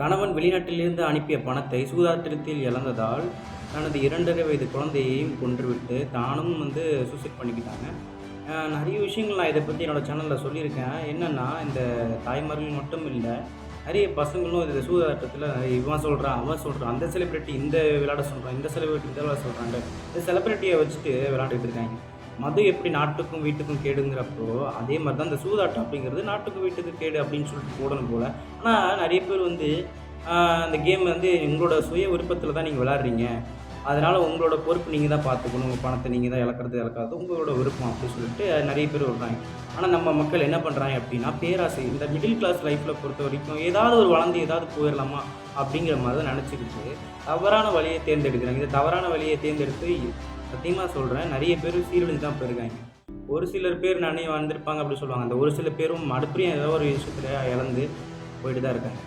கணவன் வெளிநாட்டிலிருந்து அனுப்பிய பணத்தை சூதாட்டத்தில் இழந்ததால் தனது இரண்டரை வயது குழந்தையையும் கொன்றுவிட்டு தானும் வந்து சூசைட் பண்ணிக்கிட்டாங்க. நிறைய விஷயங்கள் நான் இதை பற்றி என்னோடய சேனலில் சொல்லியிருக்கேன். என்னென்னா இந்த தாய்மார்கள் மட்டும் இல்லை நிறைய பசங்களும் இந்த சூதாட்டத்தில் இவன் சொல்கிறான் அவன் சொல்கிறான் அந்த செலிப்ரிட்டி இந்த விளையாட சொல்கிறான் இந்த செலிப்ரிட்டி இந்த விளையாட சொல்கிறாங்க இந்த செலிப்ரிட்டியை வச்சுட்டு விளையாண்டுக்கிட்டு இருக்காங்க. மது எப்படி நாட்டுக்கும் வீட்டுக்கும் கேடுங்கிறப்போ அதே மாதிரி தான் இந்த சூதாட்டம் அப்படிங்கிறது நாட்டுக்கும் வீட்டுக்கு கேடு அப்படின்னு சொல்லிட்டு போடணும் போல். ஆனால் நிறைய பேர் வந்து அந்த கேம் வந்து உங்களோட சுய விருப்பத்தில் தான் நீங்கள் விளாட்றீங்க அதனால் உங்களோட பொறுப்பு நீங்கள் தான் பார்த்துக்கணும் உங்கள் பணத்தை நீங்கள் தான் இழக்கிறது இழக்காது உங்களோட விருப்பம் அப்படின்னு சொல்லிட்டு நிறைய பேர் விடுறாங்க ஆனால் நம்ம மக்கள் என்ன பண்ணுறாங்க அப்படின்னா பேராசை இந்த மிடில் கிளாஸ் லைஃப்பில் பொறுத்த வரைக்கும் ஏதாவது ஒரு வளர்ந்து ஏதாவது போயிடலாமா அப்படிங்கிற மாதிரி தான் நினச்சிக்கிட்டு தவறான வழியை தேர்ந்தெடுக்கிறாங்க. இந்த தவறான வழியை தேர்ந்தெடுத்து சத்தியமாக சொல்கிறேன் நிறைய பேர் சீரழிஞ்சு தான் போயிருக்காங்க. ஒரு சிலர் பேர் நானே வந்திருப்பாங்க அப்படி சொல்லுவாங்க. அந்த ஒரு சில பேரும் மறுபடியும் ஏதோ ஒரு விஷயத்தில் இழந்து போயிட்டு தான் இருக்காங்க.